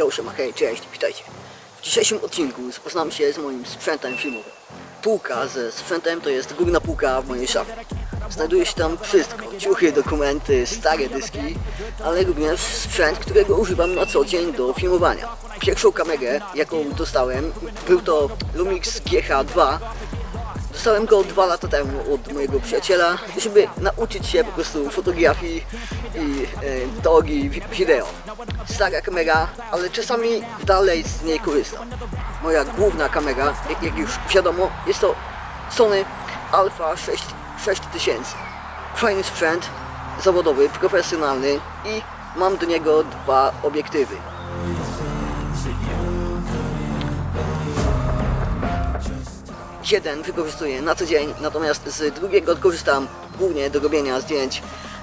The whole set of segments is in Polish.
Yo, siema, hej, cześć, witajcie. W dzisiejszym odcinku zapoznam się z moim sprzętem filmowym. Półka ze sprzętem to jest górna półka w mojej szafie. Znajduje się tam wszystko, ciuchy, dokumenty, stare dyski, ale również sprzęt, którego używam na co dzień do filmowania. Pierwszą kamerę, jaką dostałem, był to Lumix GH2, Dostałem go dwa lata temu od mojego przyjaciela, żeby nauczyć się po prostu fotografii i e, wi- wideo. Stara kamera, ale czasami dalej z niej korzystam. Moja główna kamera, jak, jak już wiadomo, jest to Sony Alpha 6, 6000. Fajny sprzęt, zawodowy, profesjonalny i mam do niego dwa obiektywy. Jeden wykorzystuję na co dzień, natomiast z drugiego korzystam głównie do robienia zdjęć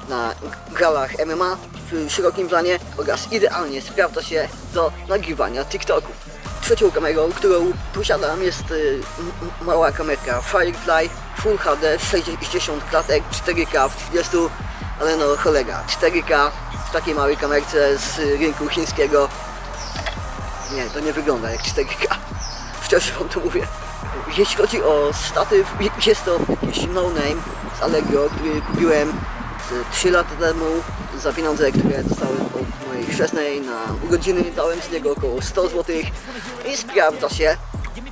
na galach MMA w szerokim planie oraz idealnie sprawdza się do nagrywania TikToków. Trzecią kamerą, którą posiadam jest y, mała kamerka Firefly Full HD 60 klatek 4K w 30, ale no cholera, 4K w takiej małej kamerce z rynku chińskiego nie, to nie wygląda jak 4K. Szczerze wam to mówię. Jeśli chodzi o statyw, jest to jakiś no-name z Allegro, który kupiłem z 3 lata temu za pieniądze, które dostałem od mojej chrzestnej na urodziny. Dałem z niego około 100 zł i sprawdza się,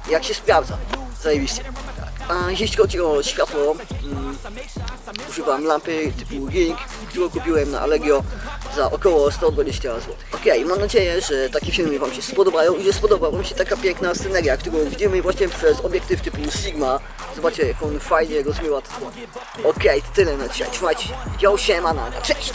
jak się sprawdza. Zajebiście. A jeśli chodzi o światło, mm, używam lampy typu Ring, którą kupiłem na Allegro za około 120 zł. Okej, mam nadzieję, że takie filmy Wam się spodobają i że spodoba Wam się taka piękna sceneria, którą widzimy właśnie przez obiektyw typu Sigma. Zobaczcie, jak on fajnie rozmywa to tło. Okej, to tyle na dzisiaj. Trzymajcie się. Yo, siema. Cześć!